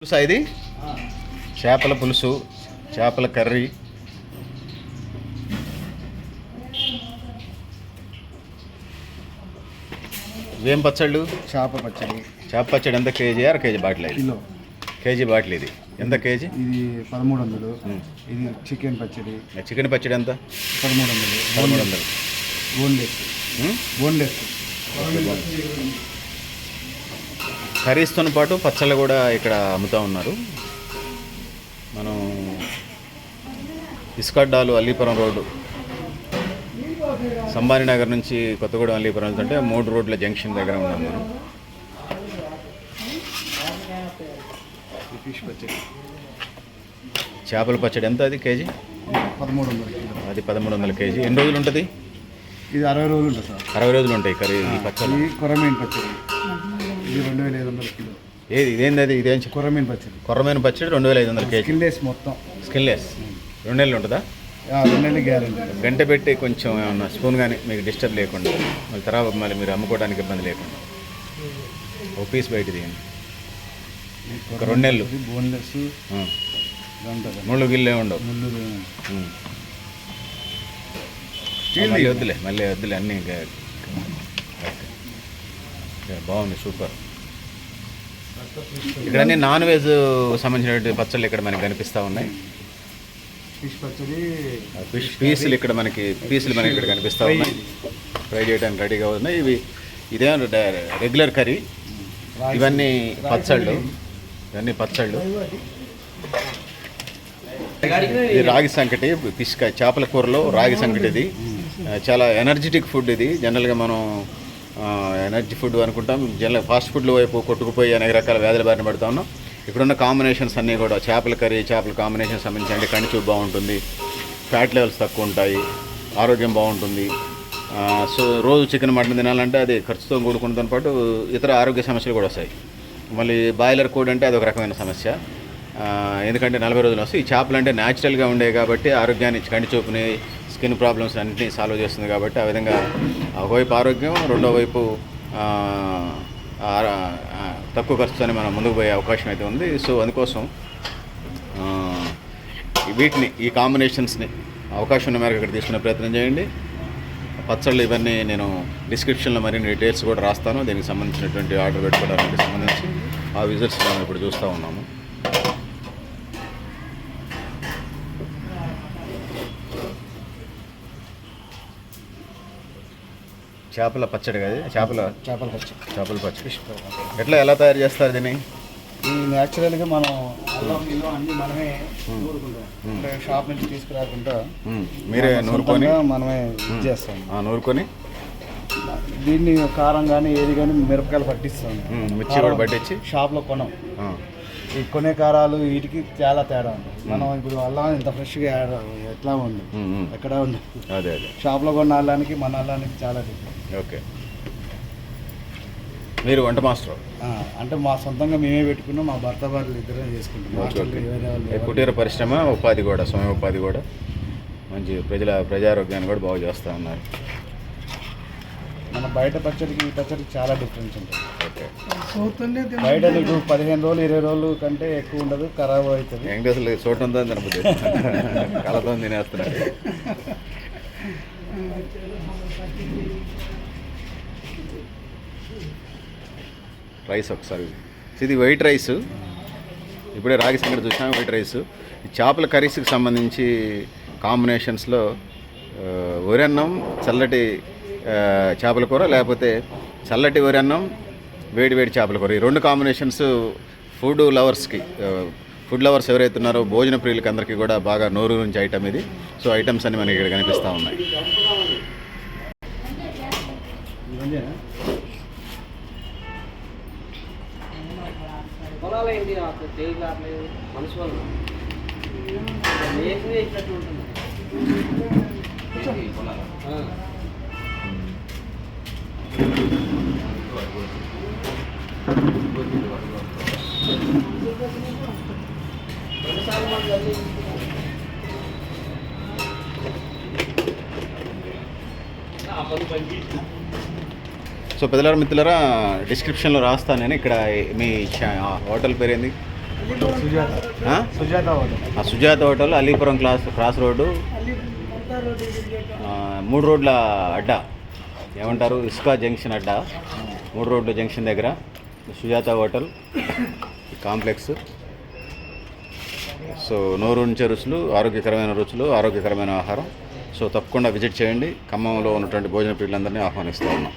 పులుసా ఇది? చేపల పులుసు చేపల కర్రీ. ఏం పచ్చళ్ళు? చేప పచ్చడి. చేప పచ్చడి ఎంత కేజీ? అర కేజీ బాటిల్ ఇది. కిలో. కేజీ బాటిల్ ఇది. ఎంత కేజీ? ఇది పదమూడు వందలు. ఇది చికెన్ పచ్చడి. చికెన్ పచ్చడి ఎంత? పదమూడు వందలు పదమూడు వందలు బోన్లెస్? బోన్లెస్ కర్రీస్తో పాటు పచ్చళ్ళు కూడా ఇక్కడ అమ్ముతూ ఉన్నారు. మనం ఇస్కడ్డాలు అల్లీపురం రోడ్డు. సంబారి నగర్ నుంచి కొత్తగూడెం అల్లీపురం వెళ్తుంటే మూడు రోడ్ల జంక్షన్ దగ్గర ఉన్నాం మనం. పచ్చడి చేపల పచ్చడి ఎంత అది కేజీ? పదమూడు వందలు అది పదమూడు వందల కేజీ. ఎన్ని రోజులు ఉంటుంది? ఇది అరవై రోజులు ఉంటుంది సార్. అరవై రోజులు ఉంటాయి కర్రీ ఇది కొరమీన్ పచ్చడి. ఇది రెండు వేల ఐదు వందల కిలో. ఏది ఇదేంది అది ఇదేం కొరమీన్ పచ్చడి. కొర్రమైన పచ్చడి రెండు వేల ఐదు వందల కేజీ. స్కిన్లెస్ మొత్తం. స్కిన్లెస్. రెండు నెలలు ఉంటుందా? రెండు నెలలు గ్యారంటీ. గంట పెట్టి కొంచెం ఏమన్నా స్పూన్ కానీ మీకు డిస్టర్బ్ లేకుండా మళ్ళీ తర్వాత మళ్ళీ మీరు అమ్ముకోవడానికి ఇబ్బంది లేకుండా. ఒక పీస్ బయట తీయండి. ఒక రెండు నెలలు. బోన్లెస్. ముళ్ళు గిల్లే ఉండవు. ముళ్ళు వద్దులే మళ్ళీ వద్దులే అన్నీ బాగుంది సూపర్. ఇక్కడ అన్ని నాన్ వెజ్ సంబంధించినటువంటి పచ్చళ్ళు ఇక్కడ మనకి కనిపిస్తూ ఉన్నాయి. ఫిష్ పచ్చడి ఆ ఫిష్ పీసులు ఇక్కడ మనకి పీసులు మనకి ఇక్కడ కనిపిస్తూ ఉన్నాయి. ఫ్రై చేయడానికి రెడీగా ఉన్నాయి. ఇవి ఇదే రెగ్యులర్ కర్రీ ఇవన్నీ పచ్చళ్ళు. ఇవన్నీ పచ్చళ్ళు. ఇది రాగి సంకటి ఫిష్ చేపల కూరలో రాగి సంకటి ఇది చాలా ఎనర్జెటిక్ ఫుడ్ ఇది. జనరల్గా మనం ఎనర్జీ ఫుడ్ అనుకుంటాం. జనరల్ ఫాస్ట్ ఫుడ్ల వైపు కొట్టుకుపోయి అనేక రకాల వ్యాధుల బారిన పడుతా ఉన్నాం. ఇక్కడున్న కాంబినేషన్స్ అన్నీ కూడా చేపల కర్రీ చేపల కాంబినేషన్ సంబంధించి కంటి చూపు బాగుంటుంది. ఫ్యాట్ లెవెల్స్ తక్కువ ఉంటాయి. ఆరోగ్యం బాగుంటుంది. సో రోజు చికెన్ మటన్ తినాలంటే అది ఖర్చుతో కూడుకున్నతో పాటు ఇతర ఆరోగ్య సమస్యలు కూడా వస్తాయి. మళ్ళీ బాయిలర్ కోడ్ అంటే అదొక రకమైన సమస్య. ఎందుకంటే నలభై రోజులు వస్తాయి. ఈ చేపలు అంటే న్యాచురల్గా ఉండే కాబట్టి ఆరోగ్యాన్ని కంటి చూపుని స్కిన్ ప్రాబ్లమ్స్ అన్నింటినీ సాల్వ్ చేస్తుంది కాబట్టి ఆ విధంగా ఒకవైపు ఆరోగ్యం రెండో వైపు తక్కువ ఖర్చుతోనే మనం ముందుకు పోయే అవకాశం అయితే ఉంది. సో అందుకోసం వీటిని ఈ కాంబినేషన్స్ని అవకాశం ఉన్న మేరకు ఇక్కడ తీసుకునే ప్రయత్నం చేయండి. పచ్చళ్ళు ఇవన్నీ నేను డిస్క్రిప్షన్లో మరిన్ని డీటెయిల్స్ కూడా రాస్తాను. దీనికి సంబంధించినటువంటి ఆర్డర్ పెట్టుకోవడానికి సంబంధించి ఆ విజిట్స్ మనం ఇప్పుడు చూస్తూ ఉన్నాము. చేపల పచ్చడి కదా? చేపల చేపల పచ్చడి. చేపల పచ్చడి. ఎట్లా ఎలా తయారు చేస్తారు దీన్ని? ఈ న్యాచురల్గా మనం అల్లం ఇల్లం అన్ని మనమే నూరుకుంటాం. అంటే షాప్ నుంచి తీసుకురాకుండా. మీరే నూరుకొని? మనమే ఇది చేస్తాం. ఆ, నూరుకొని? దీన్ని కారం కానీ ఏది కానీ మిరపకాయలు పట్టిస్తాం. మిర్చి కూడా పట్టించి? షాప్లో కొనం. ఈ కొనే కారాలు వీటికి చాలా తేడా ఉంది. మనం ఇప్పుడు అల్లం ఇంత ఫ్రెష్గా ఎట్లా ఉంది. ఎక్కడ ఉంది అదే అదే. షాప్లో కొన్న అల్లానికి మన అల్లానికి చాలా డిఫరెంట్ ఓకే. మీరు వంట మాస్టర్? అంటే మా సొంతంగా మేమే పెట్టుకున్నాం మా భర్త భార్యలు ఇద్దరే చేసుకుంటాం. కుటీర పరిశ్రమ ఉపాధి కూడా స్వయం ఉపాధి కూడా మంచి ప్రజల ప్రజారోగ్యాన్ని కూడా బాగు చేస్తూ ఉన్నారు. మన బయట పచ్చడికి ఈ పచ్చడికి చాలా డిఫరెన్స్ ఉంటుంది. బయట నీకు పదిహేను రోజులు ఇరవై రోజులు కంటే ఎక్కువ ఉండదు ఖరాబ్ అవుతుంది. వెంకటేశ్వర చూడటంతో తినబుద్ది కళతో తినేస్తున్నారు. రైస్ ఒకసారి. ఇది వైట్ రైస్. ఇప్పుడే రాగి సంగతి చూసాం వైట్ రైస్. చేపల కర్రీస్కి సంబంధించి కాంబినేషన్స్లో వరి అన్నం చల్లటి చేపల కూర లేకపోతే చల్లటి వరి అన్నం వేడి వేడి చేపల కూర. ఈ రెండు కాంబినేషన్స్ ఫుడ్ లవర్స్కి ఫుడ్ లవర్స్ ఎవరైతే ఉన్నారో భోజన ప్రియులకి అందరికీ కూడా బాగా నోరు నుంచి ఐటమ్ ఇది. సో ఐటమ్స్ అన్ని మనకి ఇక్కడ కనిపిస్తూ ఉన్నాయి? పొలాలు సో పెద్దలారా మిత్రులారా డిస్క్రిప్షన్లో రాస్తాను నేను. ఇక్కడ మీ హోటల్ పేరు ఏంది సుజాత. ఆ? Sujatha hotel Alipuram class cross road. మూడు రోడ్ల అడ్డా. ఏమంటారు? ఇస్కా జంక్షన్ అడ్డా. మూడు రోడ్ల జంక్షన్ దగ్గర సుజాత హోటల్ కాంప్లెక్స్. సో నోరు ఉంచే రుచులు ఆరోగ్యకరమైన రుచులు ఆరోగ్యకరమైన ఆహారం. సో తప్పకుండా విజిట్ చేయండి. ఖమ్మంలో ఉన్నటువంటి భోజన ప్రియులందరినీ ఆహ్వానిస్తూ ఉన్నాం.